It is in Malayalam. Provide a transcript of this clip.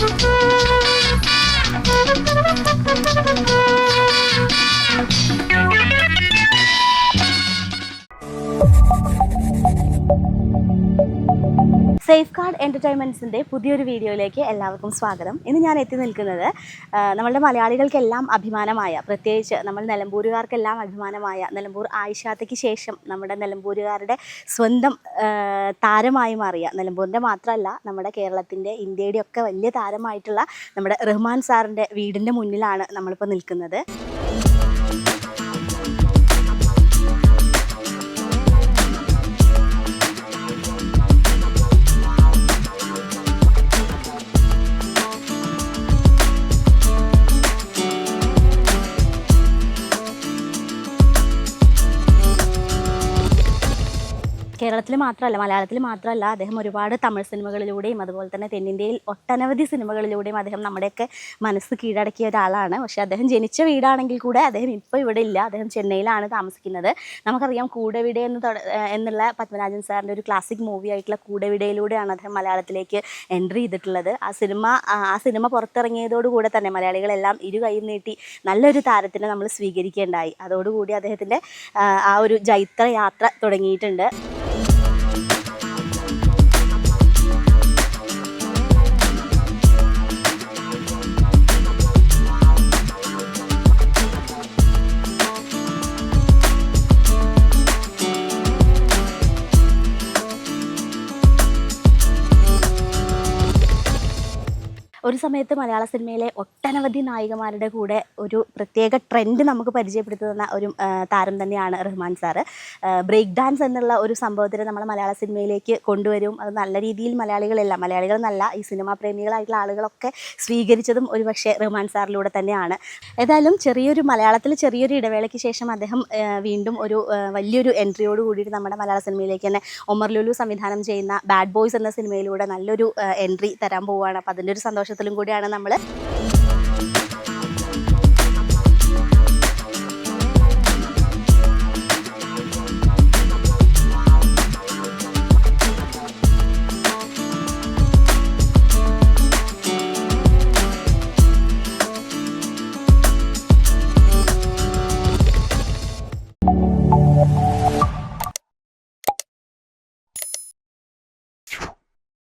you സേഫ് ഗാർഡ് എന്റർടൈൻമെന്റ്സിന്റെ പുതിയൊരു വീഡിയോയിലേക്ക് എല്ലാവർക്കും സ്വാഗതം. ഇന്ന് ഞാൻ എത്തി നിൽക്കുന്നത് നമ്മളുടെ മലയാളികൾക്കെല്ലാം അഭിമാനമായ പ്രത്യേകിച്ച് നമ്മൾ നിലമ്പൂരുകാർക്കെല്ലാം അഭിമാനമായ നിലമ്പൂർ ആയിഷാത്തയ്ക്ക് ശേഷം നമ്മുടെ നിലമ്പൂരുകാരുടെ സ്വന്തം താരമായി മാറിയ നിലമ്പൂരിന്റെ മാത്രമല്ല നമ്മുടെ കേരളത്തിന്റെ ഇന്ത്യയുടെ ഒക്കെ വലിയ താരമായിട്ടുള്ള നമ്മുടെ റഹ്മാൻ സാറിന്റെ വീടിന്റെ മുന്നിലാണ് നമ്മളിപ്പോൾ നിൽക്കുന്നത്. കേരളത്തിൽ മാത്രമല്ല മലയാളത്തിൽ മാത്രമല്ല അദ്ദേഹം ഒരുപാട് തമിഴ് സിനിമകളിലൂടെയും അതുപോലെ തന്നെ തെന്നിന്ത്യയിൽ ഒട്ടനവധി സിനിമകളിലൂടെയും അദ്ദേഹം നമ്മുടെയൊക്കെ മനസ്സ് കീഴടക്കിയ ഒരാളാണ്. പക്ഷേ അദ്ദേഹം ജനിച്ച വീടാണെങ്കിൽ കൂടെ അദ്ദേഹം ഇപ്പോൾ ഇവിടെ ഇല്ല. അദ്ദേഹം ചെന്നൈയിലാണ് താമസിക്കുന്നത്. നമുക്കറിയാം കൂടെവിടെ എന്ന് എന്നുള്ള പത്മരാജൻ സാറിന്റെ ഒരു ക്ലാസിക് മൂവി ആയിട്ടുള്ള കൂടെവിടയിലൂടെയാണ് അദ്ദേഹം മലയാളത്തിലേക്ക് എൻട്രി ചെയ്തിട്ടുള്ളത്. ആ സിനിമ ആ സിനിമ പുറത്തിറങ്ങിയതോടുകൂടെ തന്നെ മലയാളികളെല്ലാം ഇരു കൈയും നീട്ടി നല്ലൊരു താരത്തിനെ നമ്മൾ സ്വീകരിക്കേണ്ടായി. അതോടുകൂടി അദ്ദേഹത്തിന്റെ ആ, ഒരു ജൈത്ര യാത്ര തുടങ്ങിയിട്ടുണ്ട്. ഒരു സമയത്ത് മലയാള സിനിമയിലെ ഒട്ടനവധി നായികമാരുടെ കൂടെ ഒരു പ്രത്യേക ട്രെൻഡ് നമുക്ക് പരിചയപ്പെടുത്തി തന്ന ഒരു താരം തന്നെയാണ് റഹ്മാൻ സാറ്. ബ്രേക്ക് ഡാൻസ് എന്നുള്ള ഒരു സംഭവത്തിന് നമ്മൾ മലയാള സിനിമയിലേക്ക് കൊണ്ടുവരും. അത് നല്ല രീതിയിൽ മലയാളികളെല്ലാം മലയാളികൾ എന്നല്ല ഈ സിനിമാ പ്രേമികളായിട്ടുള്ള ആളുകളൊക്കെ സ്വീകരിച്ചതും ഒരു പക്ഷേ റഹ്മാൻ സാറിലൂടെ തന്നെയാണ്. ഏതായാലും ചെറിയൊരു മലയാളത്തിൽ ചെറിയൊരു ഇടവേളയ്ക്ക് ശേഷം അദ്ദേഹം വീണ്ടും ഒരു വലിയൊരു എൻട്രിയോട് കൂടിയിട്ട് നമ്മുടെ മലയാള സിനിമയിലേക്ക് തന്നെ ഒമർ ലുലു സംവിധാനം ചെയ്യുന്ന ബാഡ് ബോയ്സ് എന്ന സിനിമയിലൂടെ നല്ലൊരു എൻട്രി തരാൻ പോവുകയാണ്. അപ്പോൾ അതിന്റെ ഒരു സന്തോഷത്തിലും കൂടിയാണ് നമ്മൾ